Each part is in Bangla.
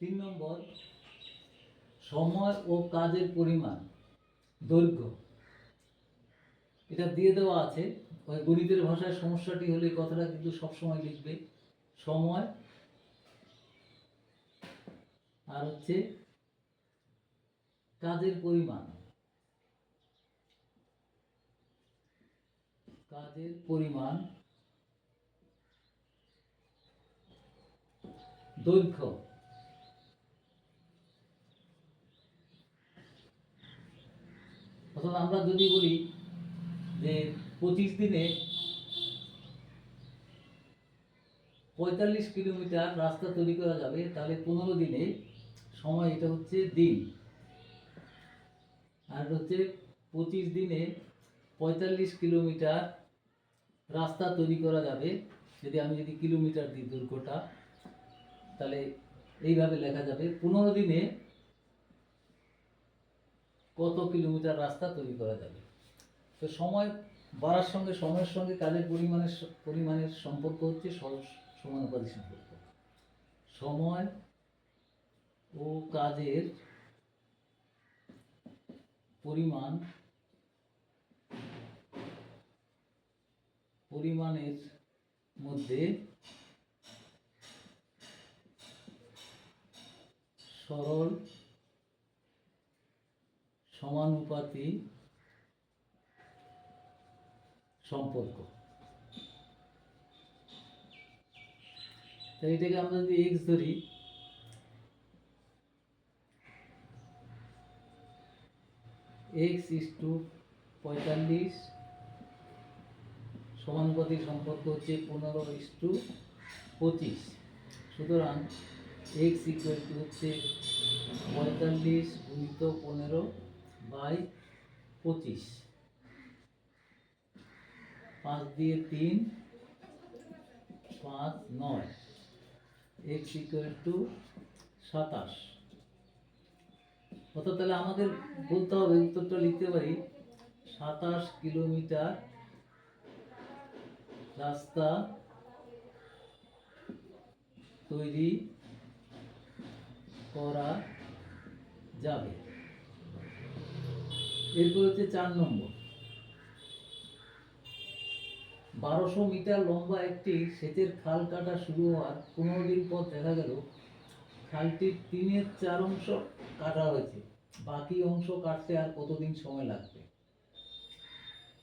তিন নম্বর, সময় ও কাজের পরিমাণ, দৈর্ঘ্য। এটা দিয়ে দেওয়া আছে। গণিতের ভাষায় সমস্যাটি হলে কথাটা কিন্তু সবসময় লিখবে। সময় আর হচ্ছে কাজের পরিমাণ। কাজের পরিমাণ, দৈর্ঘ্য। অর্থাৎ আমরা যদি বলি যে পঁচিশ দিনে পঁয়তাল্লিশ কিলোমিটার রাস্তা তৈরি করা যাবে, তাহলে পনেরো দিনে সময় এটা হচ্ছে দিন। আর হচ্ছে পঁচিশ দিনে পঁয়তাল্লিশ কিলোমিটার রাস্তা তৈরি করা যাবে। যদি আমি যদি কিলোমিটার দিই দৈর্ঘ্যটা, তাহলে এইভাবে লেখা যাবে। পনেরো দিনে কত কিলোমিটার রাস্তা তৈরি করা যাবে? তো সময় বাড়ার সঙ্গে, সময়ের সঙ্গে কাজের পরিমাণের পরিমাণের সম্পর্ক হচ্ছে সমানুপাতিক সম্পর্ক। সময় ও কাজের পরিমাণ, পরিমাণের মধ্যে সরল সমানুপাতি সম্পর্ক। তো এটাকে আমরা যদি এক্স ধরি এক্স ইস টু পঁয়তাল্লিশ সমানুপাতি সম্পর্ক হচ্ছে পনেরো ইস টু পঁচিশ। সুতরাং এক্স ইকুয়াল টু হচ্ছে পঁয়তাল্লিশ গুণিত পনেরো বাই পঁচিশ। পাঁচ দিয়ে তিন, পাঁচ নয়। এক্স ইকুয়াল টু সাতাশ। অর্থাৎ তাহলে আমাদের বলতে হবে, উত্তরটা লিখতে পারি। সাতাশ কিলোমিটার রাস্তা তৈরি করা যাবে। এরপর হচ্ছে চার নম্বর। বারোশো মিটার লম্বা একটি সেচের খাল কাটা শুরু হওয়ার পনেরো দিন পর দেখা গেল, খালটির তিনের চার অংশ কাটা হয়েছে, বাকি অংশ কাটতে আর কতদিন সময় লাগবে?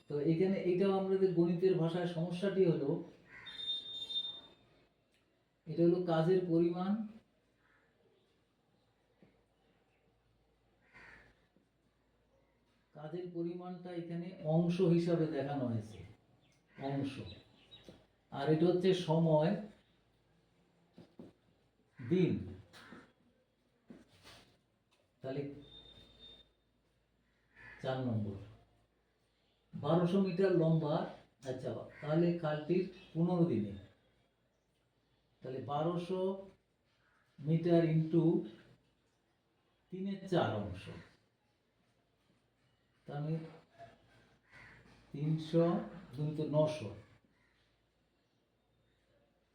তো এখানে এইটাও আমাদের গণিতের ভাষায় সমস্যাটি হলো, এটা হলো কাজের পরিমাণ কাজের পরিমাণটা এখানে অংশ হিসাবে দেখানো হয়েছে। অংশ। আর এটা হচ্ছে সময়, দিন। তাহলে চার নম্বর। বারোশো মিটার লম্বা। আচ্ছা তাহলে খালটির পনেরো দিনে। তাহলে বারোশো মিটার ইন্টু তিনের চার অংশ। তাহলে তিনশো গুণিত নশো।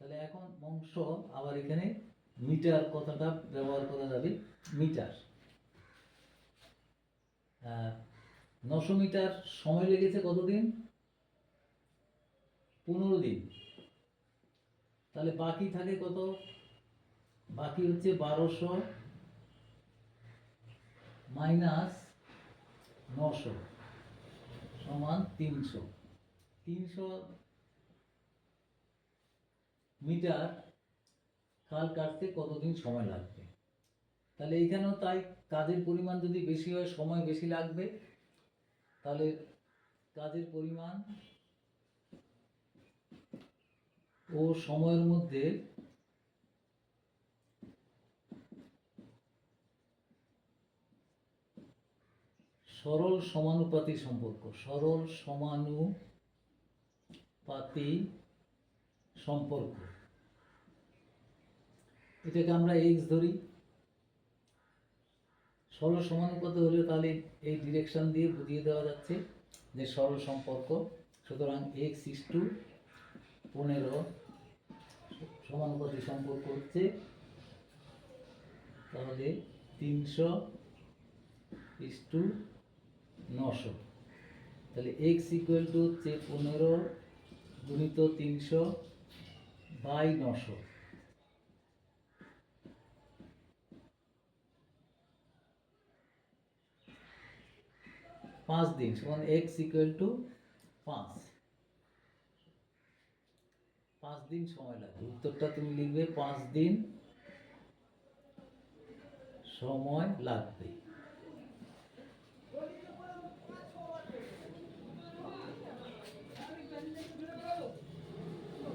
তাহলে এখন অংশ আবার এখানে মিটার কথাটা ব্যবহার করা যাবে, মিটার। নশো মিটার সময় লেগেছে কতদিন? পনেরো দিন। তাহলে বাকি থাকে কত? বাকি হচ্ছে বারোশো মাইনাস নশো সমান তিনশো। তিনশো মিটার খাল কাটতে কতদিন সময় লাগবে? তাহলে এইখানেও তাই কাজের পরিমাণ যদি বেশি হয়, সময় বেশি লাগবে, তাহলে কাজের পরিমাণ ও সময়ের মধ্যে সরল সমানুপাতি সম্পর্ক। সরল সমানুপাতি সম্পর্ক। এটাকে আমরা এক্স ধরি। সরল সমানুপাতি হলে তাহলে এই ডিরেকশন দিয়ে বুঝিয়ে দেওয়া যাচ্ছে যে সরল সম্পর্ক। সুতরাং এক্স ইস টু পনেরো। সমানুপাতি সম্পর্ক হচ্ছে তাহলে তিনশো ইস টু নশো। তাহলে এক্স ইকুয়াল টু হচ্ছে পনেরো গুণিত তিনশো বাই নশো। পাঁচ দিন সমান এক্স ইকুয়াল টু পাঁচ। পাঁচ দিন সময় লাগবে। উত্তরটা তুমি লিখবে পাঁচ দিন সময় লাগবে।